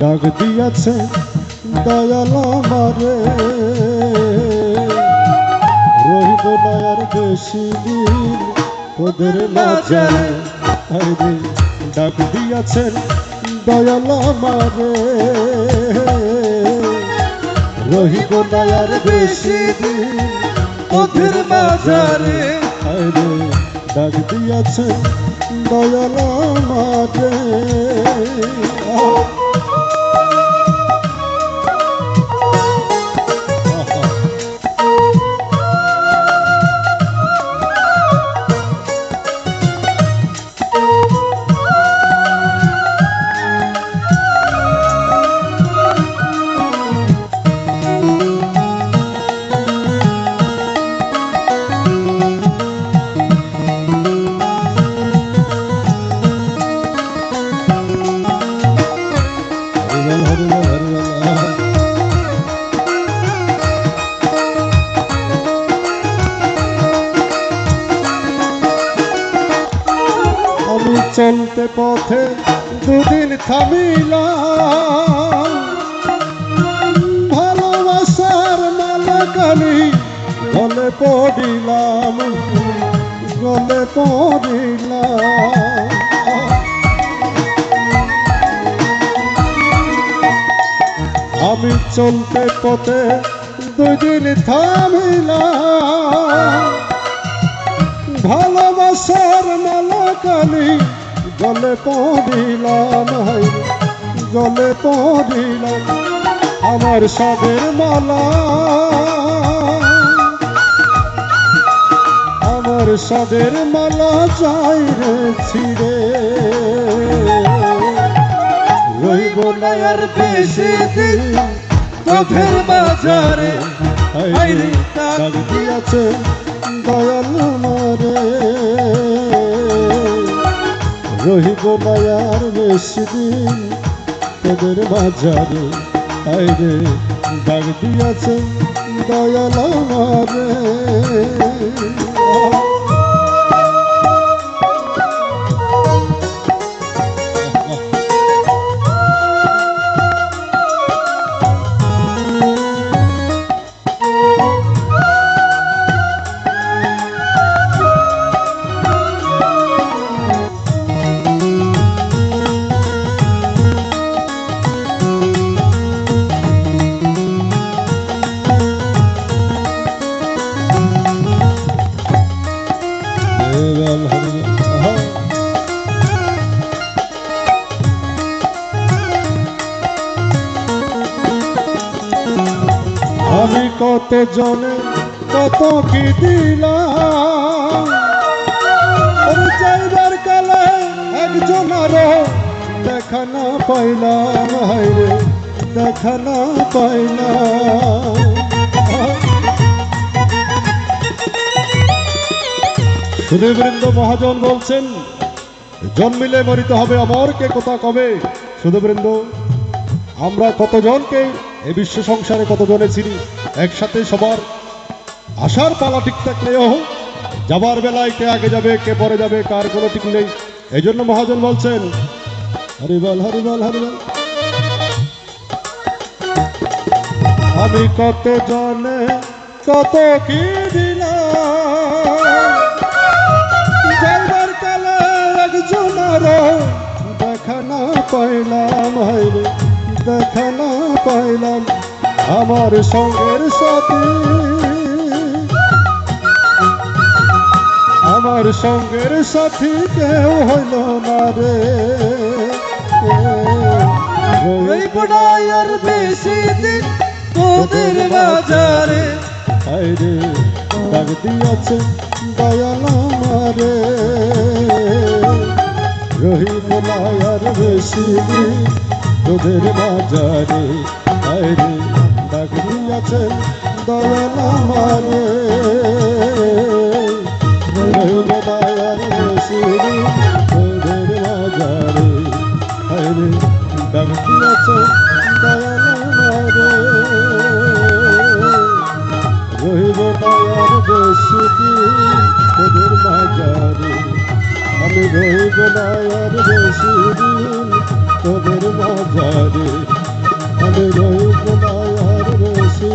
ডাক দিয়াছে, দয়াল আমারে। রহিব দয়ার বেশি দিন তোদের মাঝারে আরে ডাক দিয়াছেন দয়াল আমারে। রহিব দয়ার বেশি দিন তোদের মাঝারে আরে ডাক দিয়াছেন দয়াল আমারে। হরিবল দুদিন থামিলাম। ভালোবাসার মালাকালি গলে পড়িলাম গলে পড়িলাম। আমি চলতে পথে দুদিন থামিলাম। ভালোবাসার মালাকালি গলে পড়িলাম হাই গলে পড়িলাম আমার সবের মালা। আমার সবের মালা যাই রে ছিড়ে। রইব না আর বেশি দিন পথের বাজারে। হাইরে ডাক দিয়াছে দয়াল মারে। রহিব না আর বেশি দিন। তোদের বাজারে আইরে ডাক দিয়াছে দয়াল মারে হরিবল হরিবল আমি কত জনে কত কি দিলাম? ওরে যাইবার কালে একজন আরও দেখা না পাইলাম হাইরে দেখা না পাইলাম। সুধীবৃন্দ মহাজন বলছেন, জন্মিলে মরিতে হবে অমরকে কথা কবে? সুধীবৃন্দ আমরা কতজনকে এই বিশ্ব সংসারে কতজনে চিনি? একসাথে সবার আসার পালা ঠিক থাকলেও যাবার বেলায় কে আগে যাবে, কে পরে যাবে, কার কোনো ঠিক নেই। এই জন্য মহাজন বলছেন, হরিবল হরিবল হরিবল। আমি কত জনে কত কি দিলাম পাইলাম আমার সঙ্গের সাথী। আমার সঙ্গের সাথী কেউ হইল না রে। আর বেশি দিন তোদের বাজারে। আইরে ডাক দিয়াছে দয়াল আমারে। রহিব আর বেশি দিন তোদের বাজারে। আইরে ডাক দিয়াছে দয়াল আমারে আর বেশি দিন তোদের বাজারে। আইরে ডাক দিয়াছে দয়াল আমারে আমি রহিব দয়ার বেশি দিন তোদের বাজারে। আমি রইব না আর বেশি